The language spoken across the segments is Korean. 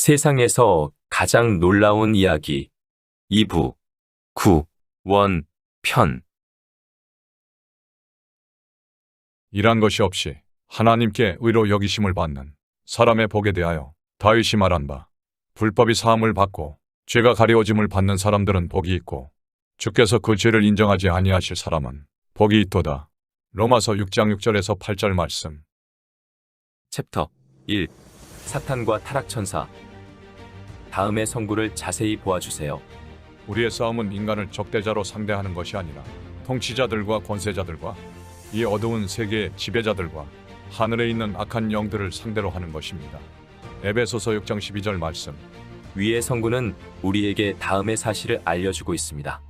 세상에서 가장 놀라운 이야기 2부 9 원편 일한 것이 없이 하나님께 의로 여기심을 받는 사람의 복에 대하여 다윗이 말한 바 불법이 사함을 받고 죄가 가려워짐을 받는 사람들은 복이 있고 주께서 그 죄를 인정하지 아니하실 사람은 복이 있도다. 로마서 6장 6절에서 8절 말씀. 챕터 1 사탄과 타락천사 다음의 성구를 자세히 보아주세요. 우리의 싸움은 인간을 적대자로 상대하는 것이 아니라 통치자들과 권세자들과 이 어두운 세계의 지배자들과 하늘에 있는 악한 영들을 상대로 하는 것입니다. 에베소서 6장 12절 말씀. 위의 성구는 우리에게 다음의 사실을 알려주고 있습니다.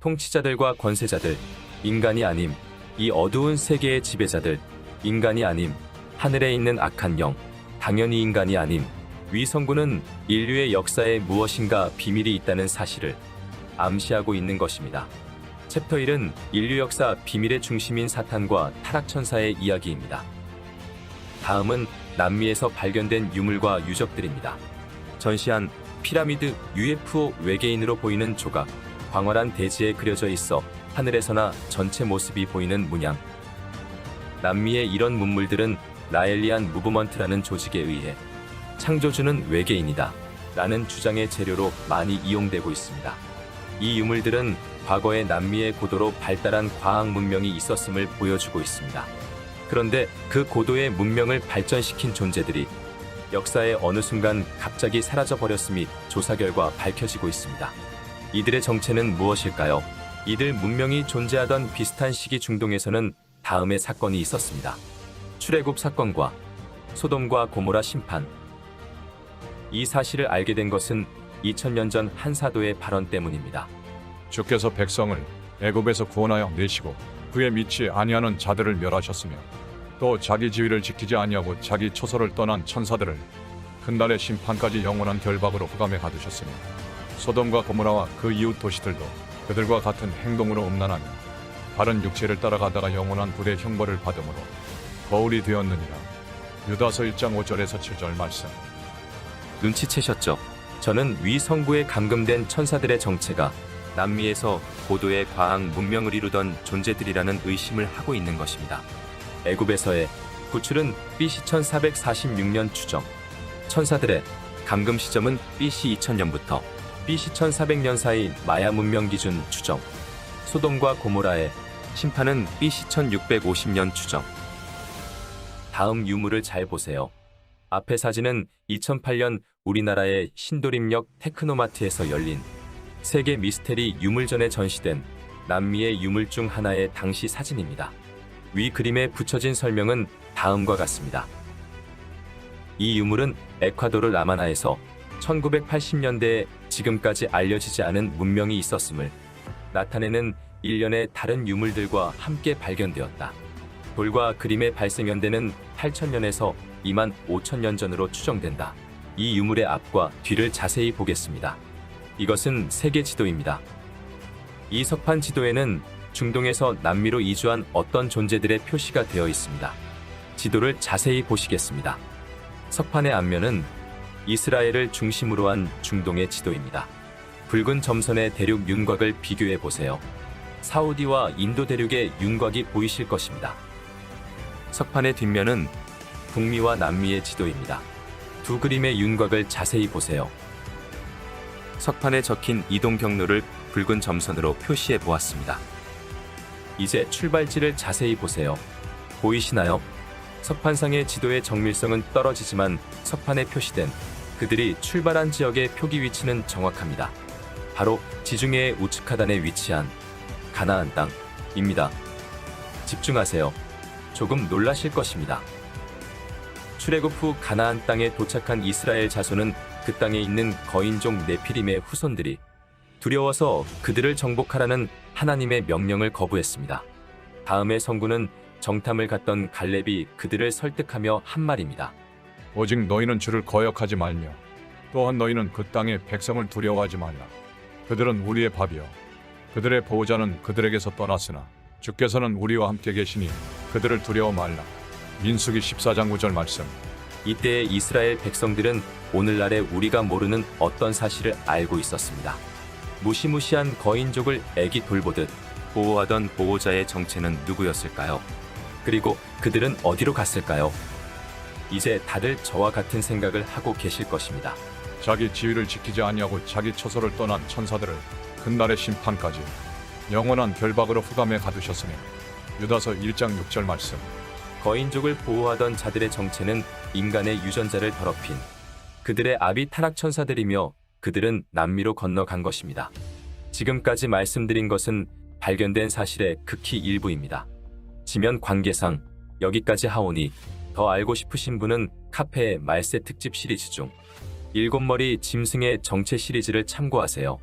통치자들과 권세자들, 인간이 아님, 이 어두운 세계의 지배자들, 인간이 아님, 하늘에 있는 악한 영, 당연히 인간이 아님, 위 성구는 인류의 역사에 무엇인가 비밀이 있다는 사실을 암시하고 있는 것입니다. 챕터 1은 인류 역사 비밀의 중심인 사탄과 타락천사의 이야기입니다. 다음은 남미에서 발견된 유물과 유적들입니다. 전시한 피라미드 UFO 외계인으로 보이는 조각, 광활한 대지에 그려져 있어 하늘에서나 전체 모습이 보이는 문양. 남미의 이런 문물들은 라엘리안 무브먼트라는 조직에 의해 창조주는 외계인이다 라는 주장의 재료로 많이 이용되고 있습니다. 이 유물들은 과거의 남미의 고도로 발달한 과학 문명이 있었음을 보여주고 있습니다. 그런데 그 고도의 문명을 발전시킨 존재들이 역사의 어느 순간 갑자기 사라져 버렸음이 조사 결과 밝혀지고 있습니다. 이들의 정체는 무엇일까요? 이들 문명이 존재하던 비슷한 시기 중동에서는 다음의 사건이 있었습니다. 출애굽 사건과 소돔과 고모라 심판. 이 사실을 알게 된 것은 2000년 전 한 사도의 발언 때문입니다. 주께서 백성을 애굽에서 구원하여 내시고 그에 믿지 아니하는 자들을 멸하셨으며 또 자기 지위를 지키지 아니하고 자기 초소를 떠난 천사들을 큰날의 심판까지 영원한 결박으로 흑암에 가두셨으며 소돔과 고모라와 그 이웃 도시들도 그들과 같은 행동으로 음란하며 다른 육체를 따라가다가 영원한 불의 형벌을 받음으로 거울이 되었느니라 유다서 1장 5절에서 7절 말씀 눈치채셨죠? 저는 위 성구에 감금된 천사들의 정체가 남미에서 고도의 과학 문명을 이루던 존재들이라는 의심을 하고 있는 것입니다. 애굽에서의 구출은 BC 1446년 추정. 천사들의 감금 시점은 BC 2000년부터 BC 1400년 사이 마야 문명 기준 추정. 소돔과 고모라의 심판은 BC 1650년 추정. 다음 유물을 잘 보세요. 앞의 사진은 2008년 우리나라의 신도림역 테크노마트에서 열린 세계 미스테리 유물전에 전시된 남미의 유물 중 하나의 당시 사진입니다. 위 그림에 붙여진 설명은 다음과 같습니다. 이 유물은 에콰도르 라마나에서 1980년대에 지금까지 알려지지 않은 문명이 있었음을 나타내는 일련의 다른 유물들과 함께 발견되었다. 돌과 그림의 발생 연대는 8천년에서 2만 5천년 전으로 추정된다. 이 유물의 앞과 뒤를 자세히 보겠습니다. 이것은 세계 지도입니다. 이 석판 지도에는 중동에서 남미로 이주한 어떤 존재들의 표시가 되어 있습니다. 지도를 자세히 보시겠습니다. 석판의 앞면은 이스라엘을 중심으로 한 중동의 지도입니다. 붉은 점선의 대륙 윤곽을 비교해 보세요. 사우디와 인도 대륙의 윤곽이 보이실 것입니다. 석판의 뒷면은 북미와 남미의 지도입니다. 두 그림의 윤곽을 자세히 보세요. 석판에 적힌 이동 경로를 붉은 점선으로 표시해 보았습니다. 이제 출발지를 자세히 보세요. 보이시나요? 석판상의 지도의 정밀성은 떨어지지만 석판에 표시된 그들이 출발한 지역의 표기 위치는 정확합니다. 바로 지중해의 우측 하단에 위치한 가나안 땅입니다. 집중하세요. 조금 놀라실 것입니다. 출애굽 후 가나안 땅에 도착한 이스라엘 자손은 그 땅에 있는 거인종 네피림의 후손들이 두려워서 그들을 정복하라는 하나님의 명령을 거부했습니다. 다음의 성구는 정탐을 갔던 갈렙이 그들을 설득하며 한 말입니다. 오직 너희는 주를 거역하지 말며 또한 너희는 그 땅의 백성을 두려워하지 말라. 그들은 우리의 밥이요. 그들의 보호자는 그들에게서 떠났으나 주께서는 우리와 함께 계시니 그들을 두려워 말라. 민수기 14장 9절 말씀. 이때의 이스라엘 백성들은 오늘날의 우리가 모르는 어떤 사실을 알고 있었습니다. 무시무시한 거인족을 애기 돌보듯 보호하던 보호자의 정체는 누구였을까요? 그리고 그들은 어디로 갔을까요? 이제 다들 저와 같은 생각을 하고 계실 것입니다. 자기 지위를 지키지 아니하고 자기 처소를 떠난 천사들을 그날의 심판까지 영원한 결박으로 흑암에 가두셨으며 유다서 1장 6절 말씀 거인족을 보호하던 자들의 정체는 인간의 유전자를 더럽힌 그들의 아비 타락 천사들이며 그들은 남미로 건너간 것입니다. 지금까지 말씀드린 것은 발견된 사실의 극히 일부입니다. 지면 관계상 여기까지 하오니 더 알고 싶으신 분은 카페의 말세 특집 시리즈 중 일곱 머리 짐승의 정체 시리즈를 참고하세요.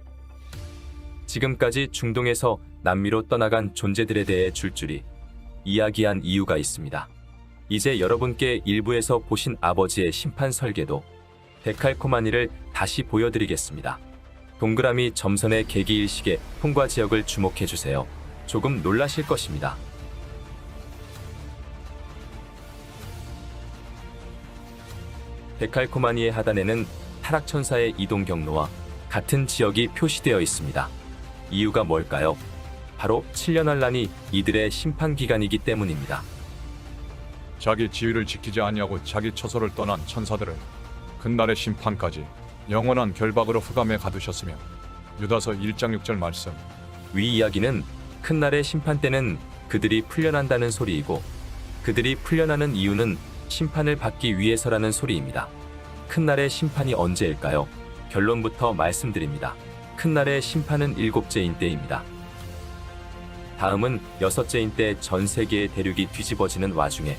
지금까지 중동에서 남미로 떠나간 존재들에 대해 줄줄이 이야기한 이유가 있습니다. 이제 여러분께 일부에서 보신 아버지의 심판 설계도 데칼코마니를 다시 보여드리겠습니다. 동그라미 점선의 계기일식의 통과 지역을 주목해 주세요. 조금 놀라실 것입니다. 데칼코마니의 하단에는 타락천사의 이동 경로와 같은 지역이 표시되어 있습니다. 이유가 뭘까요? 바로 7년 환란이 이들의 심판 기간이기 때문입니다. 자기 지위를 지키지 아니하고 자기 처소를 떠난 천사들을 그날의 심판까지 영원한 결박으로 흑암에 가두셨으며 유다서 1장 6절 말씀 위 이야기는 큰 날의 심판 때는 그들이 풀려난다는 소리이고 그들이 풀려나는 이유는 심판을 받기 위해서라는 소리입니다. 큰 날의 심판이 언제일까요? 결론부터 말씀드립니다. 큰 날의 심판은 일곱째인 때입니다. 다음은 여섯째인 때 전 세계의 대륙이 뒤집어지는 와중에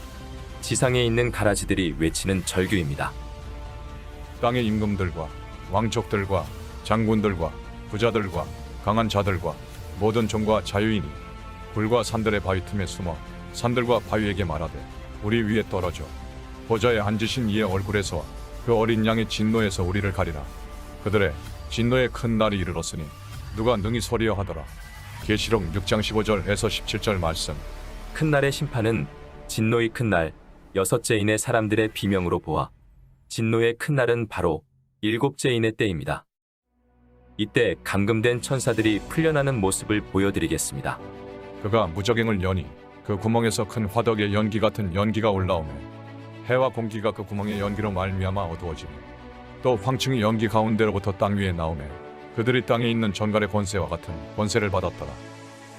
지상에 있는 가라지들이 외치는 절규입니다. 땅의 임금들과 왕족들과 장군들과 부자들과 강한 자들과 모든 종과 자유인이 불과 산들의 바위 틈에 숨어 산들과 바위에게 말하되 우리 위에 떨어져 보좌에 앉으신 이의 얼굴에서 그 어린 양의 진노에서 우리를 가리라 그들의 진노의 큰 날이 이르렀으니 누가 능히 소리여 하더라 계시록 6장 15절에서 17절 말씀 큰 날의 심판은 진노의 큰 날, 여섯째인의 사람들의 비명으로 보아 진노의 큰 날은 바로 일곱째인의 때입니다. 이때 감금된 천사들이 풀려나는 모습을 보여드리겠습니다. 그가 무적행을 여니 그 구멍에서 큰 화덕의 연기 같은 연기가 올라오며 해와 공기가 그 구멍의 연기로 말미암아 어두워지며 또 황층이 연기 가운데로부터 땅 위에 나오며 그들이 땅에 있는 전갈의 권세와 같은 권세를 받았더라.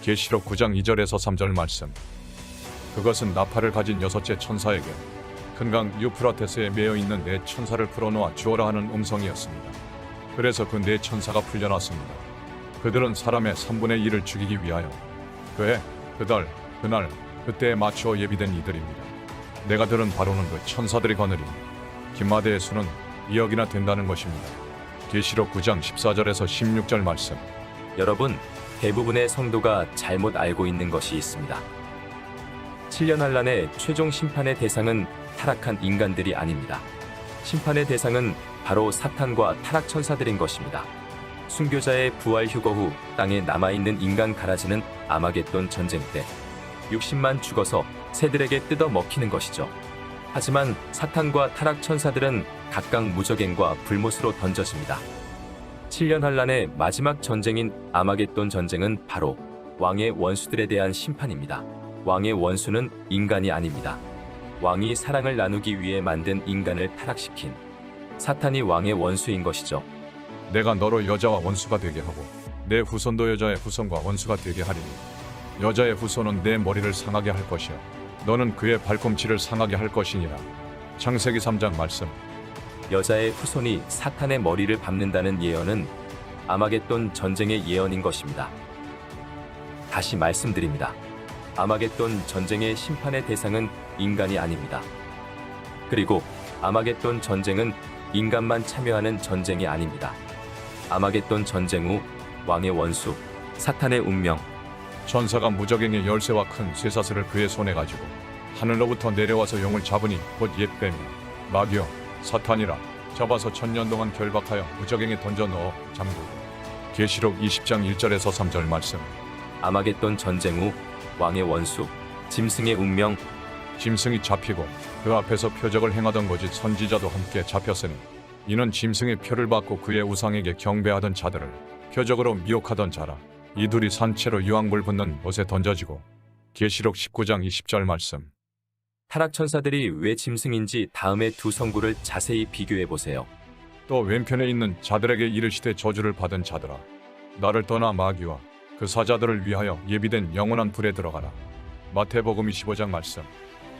계시록 9장 2절에서 3절 말씀. 그것은 나팔을 가진 여섯째 천사에게 큰 강 유프라테스에 매여 있는 네 천사를 풀어놓아 주어라 하는 음성이었습니다. 그래서 그 네 천사가 풀려났습니다. 그들은 사람의 3분의 1을 죽이기 위하여 그해, 그달, 그날, 그때에 맞추어 예비된 이들입니다. 내가 들은 바로는 그 천사들이 거느리니 김마대의 수는 2억이나 된다는 것입니다. 계시록 9장 14절에서 16절 말씀. 여러분, 대부분의 성도가 잘못 알고 있는 것이 있습니다. 7년 한란의 최종 심판의 대상은 타락한 인간들이 아닙니다. 심판의 대상은 바로 사탄과 타락 천사들인 것입니다. 순교자의 부활 휴거 후 땅에 남아있는 인간 가라지는 아마겟돈 전쟁 때 60만 죽어서 새들에게 뜯어 먹히는 것이죠. 하지만 사탄과 타락 천사들은 각각 무적행과 불못으로 던져집니다. 7년 한란의 마지막 전쟁인 아마겟돈 전쟁은 바로 왕의 원수들에 대한 심판입니다. 왕의 원수는 인간이 아닙니다. 왕이 사랑을 나누기 위해 만든 인간을 타락시킨 사탄이 왕의 원수인 것이죠. 내가 너로 여자와 원수가 되게 하고 내 후손도 여자의 후손과 원수가 되게 하리니 여자의 후손은 내 머리를 상하게 할 것이요 너는 그의 발꿈치를 상하게 할 것이니라 창세기 3장 말씀 여자의 후손이 사탄의 머리를 밟는다는 예언은 아마겟돈 전쟁의 예언인 것입니다. 다시 말씀드립니다. 아마겟돈 전쟁의 심판의 대상은 인간이 아닙니다. 그리고 아마겟돈 전쟁은 인간만 참여하는 전쟁이 아닙니다. 아마겟돈 전쟁 후 왕의 원수, 사탄의 운명, 천사가 무적행의 열쇠와 큰 쇠사슬을 그의 손에 가지고 하늘로부터 내려와서 용을 잡으니 곧 옛뱀이 마귀여 사탄이라 잡아서 천년 동안 결박하여 무적행에 던져 넣어 잠그고. 계시록 20장 1절에서 3절 말씀. 아마겟돈 전쟁 후 왕의 원수, 짐승의 운명, 짐승이 잡히고 그 앞에서 표적을 행하던 거짓 선지자도 함께 잡혔으니 이는 짐승의 표를 받고 그의 우상에게 경배하던 자들을 표적으로 미혹하던 자라 이 둘이 산채로 유황불 붙는 곳에 던져지고 계시록 19장 20절 말씀. 타락 천사들이 왜 짐승인지 다음의 두 성구를 자세히 비교해 보세요. 또 왼편에 있는 자들에게 이르시되 저주를 받은 자들아 나를 떠나 마귀와 그 사자들을 위하여 예비된 영원한 불에 들어가라. 마태복음 25장 말씀.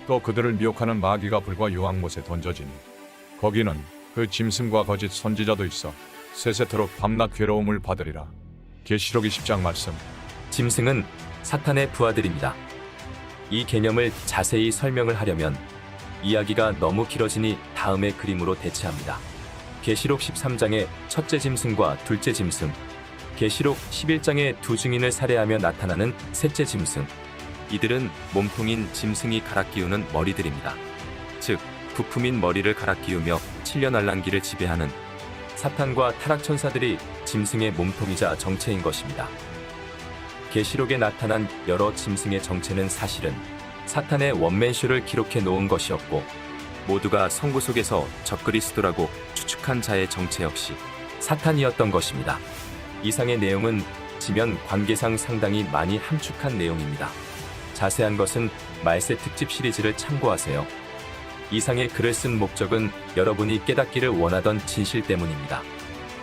또 그들을 미혹하는 마귀가 불과 유황못에 던져지니 거기는 그 짐승과 거짓 선지자도 있어 세세토록 밤낮 괴로움을 받으리라 계시록 20장 말씀 짐승은 사탄의 부하들입니다. 이 개념을 자세히 설명을 하려면 이야기가 너무 길어지니 다음의 그림으로 대체합니다. 계시록 13장의 첫째 짐승과 둘째 짐승, 계시록 11장의 두 증인을 살해하며 나타나는 셋째 짐승. 이들은 몸통인 짐승이 갈아 끼우는 머리들입니다. 즉, 부품인 머리를 갈아 끼우며 칠려 날란기를 지배하는 사탄과 타락 천사들이 짐승의 몸통이자 정체인 것입니다. 계시록에 나타난 여러 짐승의 정체는 사실은 사탄의 원맨쇼를 기록해 놓은 것이었고 모두가 성구 속에서 적그리스도라고 추측한 자의 정체 역시 사탄이었던 것입니다. 이상의 내용은 지면 관계상 상당히 많이 함축한 내용입니다. 자세한 것은 말세 특집 시리즈를 참고하세요. 이상의 글을 쓴 목적은 여러분이 깨닫기를 원하던 진실 때문입니다.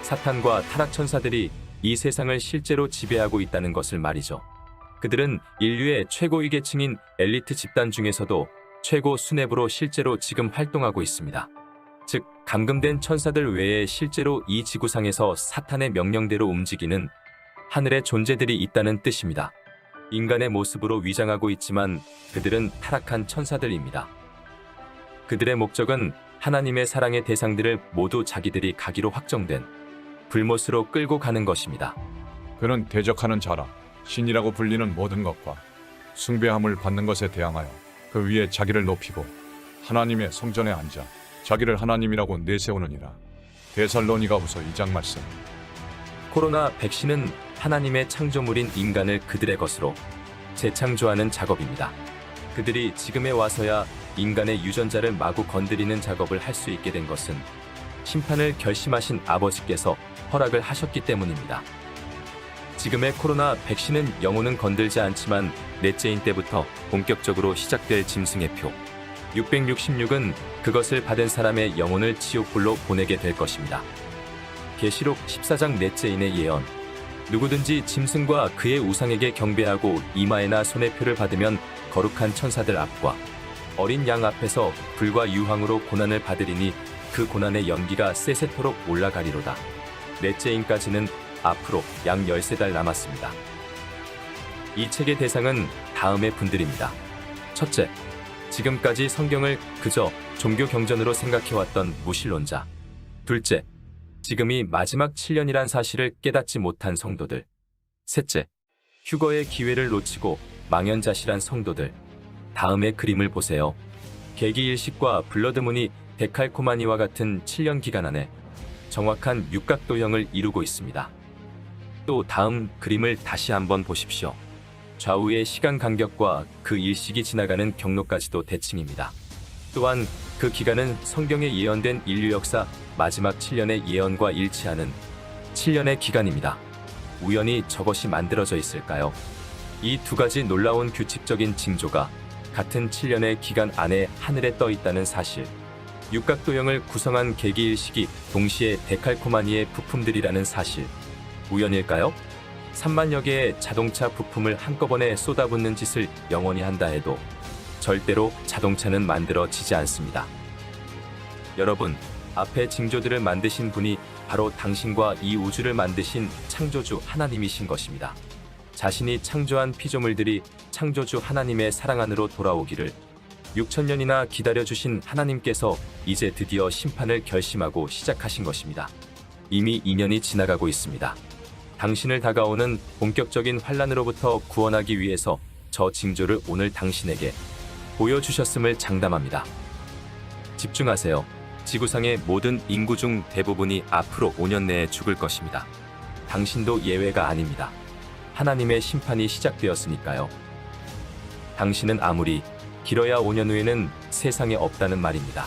사탄과 타락 천사들이 이 세상을 실제로 지배하고 있다는 것을 말이죠. 그들은 인류의 최고위 계층인 엘리트 집단 중에서도 최고 수뇌부로 실제로 지금 활동하고 있습니다. 즉, 감금된 천사들 외에 실제로 이 지구상에서 사탄의 명령대로 움직이는 하늘의 존재들이 있다는 뜻입니다. 인간의 모습으로 위장하고 있지만 그들은 타락한 천사들입니다. 그들의 목적은 하나님의 사랑의 대상들을 모두 자기들이 가기로 확정된 불못으로 끌고 가는 것입니다. 그는 대적하는 자라 신이라고 불리는 모든 것과 숭배함을 받는 것에 대항하여 그 위에 자기를 높이고 하나님의 성전에 앉아 자기를 하나님이라고 내세우느니라 데살로니가 후서 2장 말씀 코로나 백신은 하나님의 창조물인 인간을 그들의 것으로 재창조하는 작업입니다. 그들이 지금에 와서야 인간의 유전자를 마구 건드리는 작업을 할 수 있게 된 것은 심판을 결심하신 아버지께서 허락을 하셨기 때문입니다. 지금의 코로나 백신은 영혼은 건들지 않지만 넷째인 때부터 본격적으로 시작될 짐승의 표 666은 그것을 받은 사람의 영혼을 지옥불로 보내게 될 것입니다. 계시록 14장 넷째인의 예언 누구든지 짐승과 그의 우상에게 경배하고 이마에나 손에 표를 받으면 거룩한 천사들 앞과 어린 양 앞에서 불과 유황으로 고난을 받으리니 그 고난의 연기가 세세토록 올라가리로다. 넷째인까지는 앞으로 양 13달 남았습니다. 이 책의 대상은 다음의 분들입니다. 첫째, 지금까지 성경을 그저 종교 경전으로 생각해왔던 무신론자. 둘째, 지금이 마지막 7년이란 사실을 깨닫지 못한 성도들. 셋째, 휴거의 기회를 놓치고 망연자실한 성도들. 다음의 그림을 보세요. 계기일식과 블러드문이 데칼코마니와 같은 7년 기간 안에 정확한 육각도형을 이루고 있습니다. 또 다음 그림을 다시 한번 보십시오. 좌우의 시간 간격과 그 일식이 지나가는 경로까지도 대칭입니다. 또한 그 기간은 성경에 예언된 인류 역사 마지막 7년의 예언과 일치하는 7년의 기간입니다. 우연히 저것이 만들어져 있을까요? 이 두 가지 놀라운 규칙적인 징조가 같은 7년의 기간 안에 하늘에 떠 있다는 사실. 육각도형을 구성한 계기일식이 동시에 데칼코마니의 부품들이라는 사실. 우연일까요? 3만여 개의 자동차 부품을 한꺼번에 쏟아붓는 짓을 영원히 한다 해도 절대로 자동차는 만들어지지 않습니다. 여러분, 앞에 징조들을 만드신 분이 바로 당신과 이 우주를 만드신 창조주 하나님이신 것입니다. 자신이 창조한 피조물들이 창조주 하나님의 사랑 안으로 돌아오기를 6천년이나 기다려주신 하나님께서 이제 드디어 심판을 결심하고 시작하신 것입니다. 이미 2년이 지나가고 있습니다. 당신을 다가오는 본격적인 환란으로부터 구원하기 위해서 저 징조를 오늘 당신에게 보여주셨음을 장담합니다. 집중하세요. 지구상의 모든 인구 중 대부분이 앞으로 5년 내에 죽을 것입니다. 당신도 예외가 아닙니다. 하나님의 심판이 시작되었으니까요. 당신은 아무리 길어야 5년 후에는 세상에 없다는 말입니다.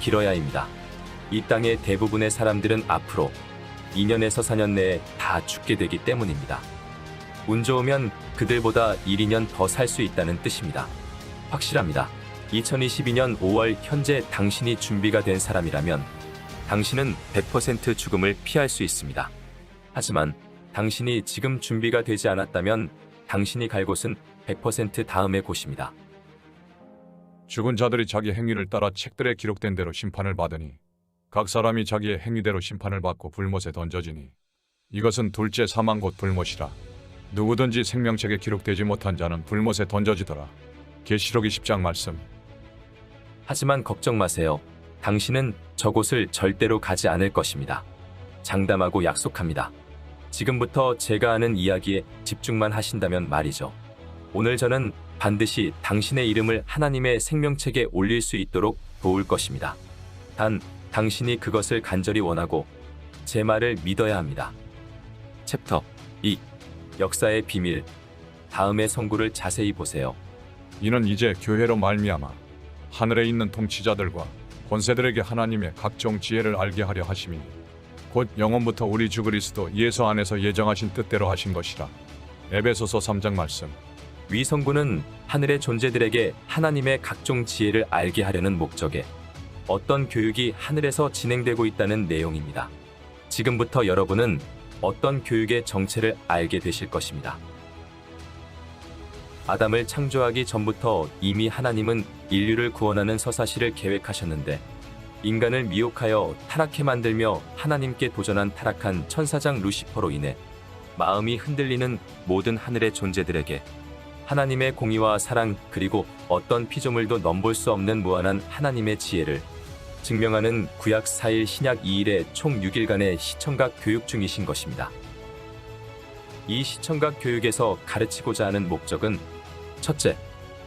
길어야입니다. 이 땅의 대부분의 사람들은 앞으로 2년에서 4년 내에 다 죽게 되기 때문입니다. 운 좋으면 그들보다 1, 2년 더 살 수 있다는 뜻입니다. 확실합니다. 2022년 5월 현재 당신이 준비가 된 사람이라면 당신은 100% 죽음을 피할 수 있습니다. 하지만 당신이 지금 준비가 되지 않았다면 당신이 갈 곳은 100% 다음의 곳입니다. 죽은 자들이 자기 행위를 따라 책들에 기록된 대로 심판을 받으니 각 사람이 자기의 행위대로 심판을 받고 불못에 던져지니 이것은 둘째 사망 곧 불못이라 누구든지 생명책에 기록되지 못한 자는 불못에 던져지더라 계시록 20장 말씀 하지만 걱정 마세요. 당신은 저곳을 절대로 가지 않을 것입니다. 장담하고 약속합니다. 지금부터 제가 하는 이야기에 집중만 하신다면 말이죠. 오늘 저는 반드시 당신의 이름을 하나님의 생명책에 올릴 수 있도록 도울 것입니다. 단, 당신이 그것을 간절히 원하고 제 말을 믿어야 합니다. 챕터 2 역사의 비밀 다음의 선구를 자세히 보세요. 이는 이제 교회로 말미암아 하늘에 있는 통치자들과 권세들에게 하나님의 각종 지혜를 알게 하려 하심이니 곧 영원부터 우리 주 그리스도 예수 안에서 예정하신 뜻대로 하신 것이라 에베소서 3장 말씀 위성구는 하늘의 존재들에게 하나님의 각종 지혜를 알게 하려는 목적에 어떤 교육이 하늘에서 진행되고 있다는 내용입니다. 지금부터 여러분은 어떤 교육의 정체를 알게 되실 것입니다. 아담을 창조하기 전부터 이미 하나님은 인류를 구원하는 서사시를 계획하셨는데 인간을 미혹하여 타락해 만들며 하나님께 도전한 타락한 천사장 루시퍼로 인해 마음이 흔들리는 모든 하늘의 존재들에게 하나님의 공의와 사랑 그리고 어떤 피조물도 넘볼 수 없는 무한한 하나님의 지혜를 증명하는 구약 4일 신약 2일의 총 6일간의 시청각 교육 중이신 것입니다. 이 시청각 교육에서 가르치고자 하는 목적은 첫째,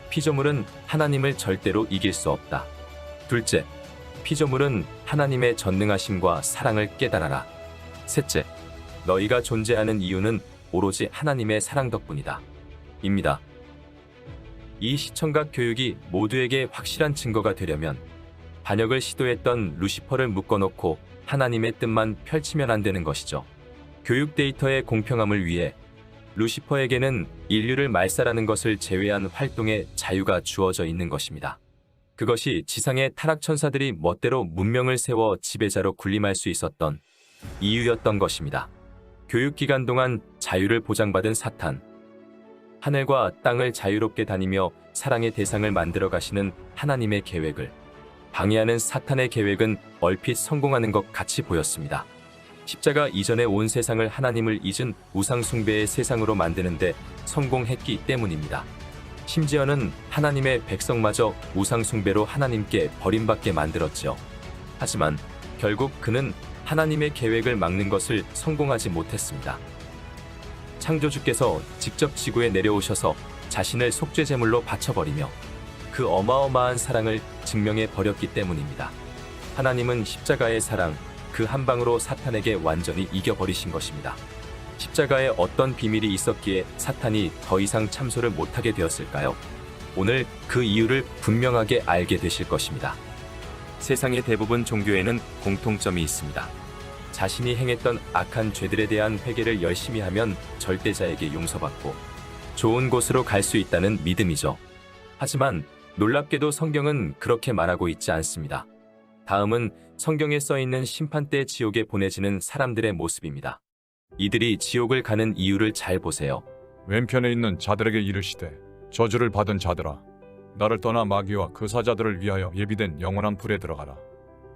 피조물은 하나님을 절대로 이길 수 없다. 둘째, 피조물은 하나님의 전능하심과 사랑을 깨달아라. 셋째, 너희가 존재하는 이유는 오로지 하나님의 사랑 덕분이다. 입니다. 이 시청각 교육이 모두에게 확실한 증거가 되려면 반역을 시도했던 루시퍼를 묶어놓고 하나님의 뜻만 펼치면 안 되는 것이죠. 교육 데이터의 공평함을 위해 루시퍼에게는 인류를 말살하는 것을 제외한 활동의 자유가 주어져 있는 것입니다. 그것이 지상의 타락 천사들이 멋대로 문명을 세워 지배자로 군림할 수 있었던 이유였던 것입니다. 교육 기간 동안 자유를 보장받은 사탄, 하늘과 땅을 자유롭게 다니며 사랑의 대상을 만들어 가시는 하나님의 계획을 방해하는 사탄의 계획은 얼핏 성공하는 것 같이 보였습니다. 십자가 이전에 온 세상을 하나님을 잊은 우상숭배의 세상으로 만드는데 성공했기 때문입니다. 심지어는 하나님의 백성마저 우상숭배로 하나님께 버림받게 만들었죠. 하지만 결국 그는 하나님의 계획을 막는 것을 성공하지 못했습니다. 창조주께서 직접 지구에 내려오셔서 자신을 속죄제물로 바쳐버리며 그 어마어마한 사랑을 증명해 버렸기 때문입니다. 하나님은 십자가의 사랑, 그 한 방으로 사탄에게 완전히 이겨버리신 것입니다. 십자가에 어떤 비밀이 있었기에 사탄이 더 이상 참소를 못하게 되었을까요? 오늘 그 이유를 분명하게 알게 되실 것입니다. 세상의 대부분 종교에는 공통점이 있습니다. 자신이 행했던 악한 죄들에 대한 회개를 열심히 하면 절대자에게 용서받고 좋은 곳으로 갈 수 있다는 믿음이죠. 하지만 놀랍게도 성경은 그렇게 말하고 있지 않습니다. 다음은 성경에 써 있는 심판대 지옥에 보내지는 사람들의 모습입니다. 이들이 지옥을 가는 이유를 잘 보세요. 왼편에 있는 자들에게 이르시되 저주를 받은 자들아 나를 떠나 마귀와 그 사자들을 위하여 예비된 영원한 불에 들어가라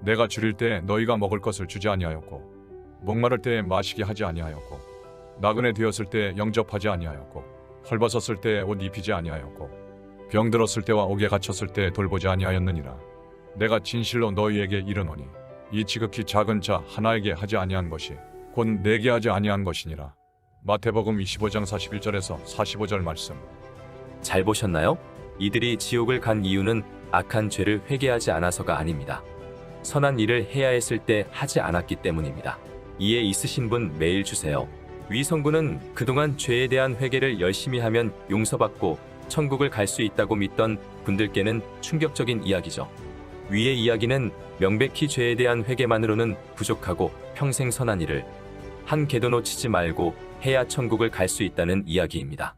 내가 줄일 때에 너희가 먹을 것을 주지 아니하였고 목마를 때에 마시게 하지 아니하였고 나그네 되었을 때에 영접하지 아니하였고 헐벗었을 때에 옷 입히지 아니하였고 병들었을 때와 옥에 갇혔을 때에 돌보지 아니하였느니라 내가 진실로 너희에게 이르노니 이 지극히 작은 자 하나에게 하지 아니한 것이 곧 내게 하지 아니한 것이니라 마태복음 25장 41절에서 45절 말씀 잘 보셨나요? 이들이 지옥을 간 이유는 악한 죄를 회개하지 않아서가 아닙니다. 선한 일을 해야 했을 때 하지 않았기 때문입니다. 이해 있으신 분 메일 주세요. 위 성구는 그동안 죄에 대한 회개를 열심히 하면 용서받고 천국을 갈 수 있다고 믿던 분들께는 충격적인 이야기죠. 위의 이야기는 명백히 죄에 대한 회개만으로는 부족하고 평생 선한 일을 한 개도 놓치지 말고 해야 천국을 갈 수 있다는 이야기입니다.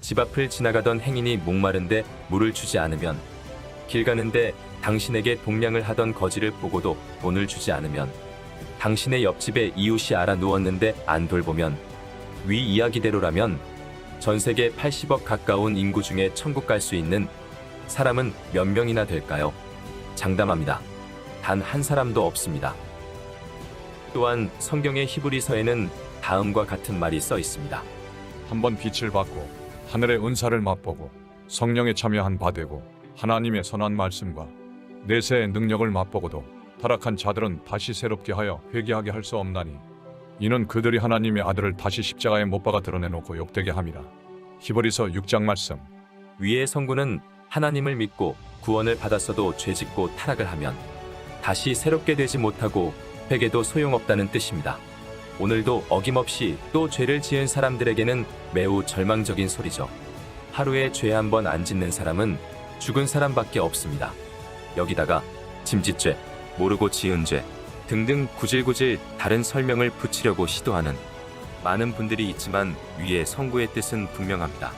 집 앞을 지나가던 행인이 목마른데 물을 주지 않으면 길 가는데 당신에게 동량을 하던 거지를 보고도 돈을 주지 않으면 당신의 옆집에 이웃이 알아 누웠는데 안 돌보면 위 이야기대로라면 전 세계 80억 가까운 인구 중에 천국 갈 수 있는 사람은 몇 명이나 될까요? 장담합니다. 단 한 사람도 없습니다. 또한 성경의 히브리서에는 다음과 같은 말이 써 있습니다. 한번 빛을 받고 하늘의 은사를 맛보고 성령에 참여한 바 되고 하나님의 선한 말씀과 내세의 능력을 맛보고도 타락한 자들은 다시 새롭게 하여 회개하게 할 수 없나니 이는 그들이 하나님의 아들을 다시 십자가에 못 박아 드러내놓고 욕되게 함이라 히브리서 6장 말씀 위의 성구는 하나님을 믿고 구원을 받았어도 죄짓고 타락을 하면 다시 새롭게 되지 못하고 회개도 소용없다는 뜻입니다. 오늘도 어김없이 또 죄를 지은 사람들에게는 매우 절망적인 소리죠. 하루에 죄 한 번 안 짓는 사람은 죽은 사람밖에 없습니다. 여기다가 짐짓죄, 모르고 지은 죄 등등 구질구질 다른 설명을 붙이려고 시도하는 많은 분들이 있지만 위의 성구의 뜻은 분명합니다.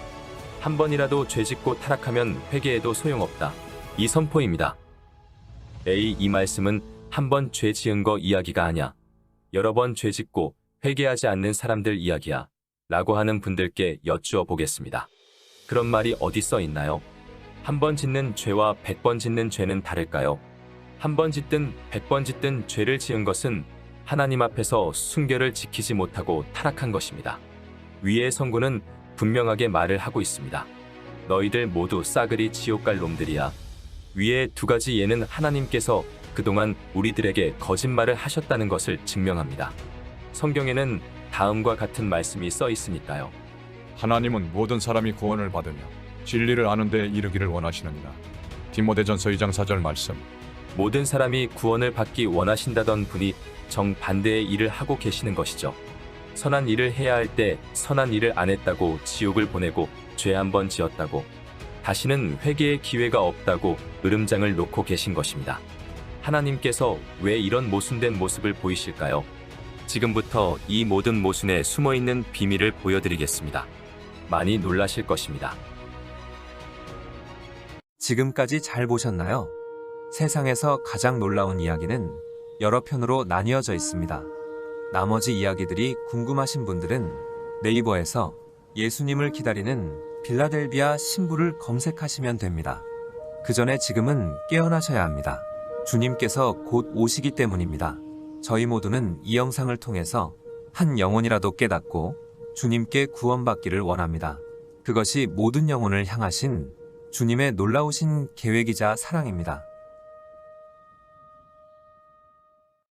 한 번이라도 죄 짓고 타락하면 회개해도 소용없다. 이 선포입니다. A 이 말씀은 한 번 죄 지은 거 이야기가 아냐. 여러 번 죄 짓고 회개하지 않는 사람들 이야기야. 라고 하는 분들께 여쭈어 보겠습니다. 그런 말이 어디 써 있나요? 한 번 짓는 죄와 백 번 짓는 죄는 다를까요? 한 번 짓든 백 번 짓든 죄를 지은 것은 하나님 앞에서 순결을 지키지 못하고 타락한 것입니다. 위의 성구는 분명하게 말을 하고 있습니다. 너희들 모두 싸그리 지옥 갈 놈들이야. 위에 두 가지 예는 하나님께서 그동안 우리들에게 거짓말을 하셨다는 것을 증명합니다. 성경에는 다음과 같은 말씀이 써 있으니까요. 하나님은 모든 사람이 구원을 받으며 진리를 아는 데 이르기를 원하시느니라 디모데전서 2장 4절 말씀 모든 사람이 구원을 받기 원하신다던 분이 정반대의 일을 하고 계시는 것이죠. 선한 일을 해야 할 때 선한 일을 안 했다고 지옥을 보내고 죄 한 번 지었다고 다시는 회개의 기회가 없다고 으름장을 놓고 계신 것입니다. 하나님께서 왜 이런 모순된 모습을 보이실까요? 지금부터 이 모든 모순에 숨어 있는 비밀을 보여드리겠습니다. 많이 놀라실 것입니다. 지금까지 잘 보셨나요? 세상에서 가장 놀라운 이야기는 여러 편으로 나뉘어져 있습니다. 나머지 이야기들이 궁금하신 분들은 네이버에서 예수님을 기다리는 빌라델비아 신부를 검색하시면 됩니다. 그 전에 지금은 깨어나셔야 합니다. 주님께서 곧 오시기 때문입니다. 저희 모두는 이 영상을 통해서 한 영혼이라도 깨닫고 주님께 구원받기를 원합니다. 그것이 모든 영혼을 향하신 주님의 놀라우신 계획이자 사랑입니다.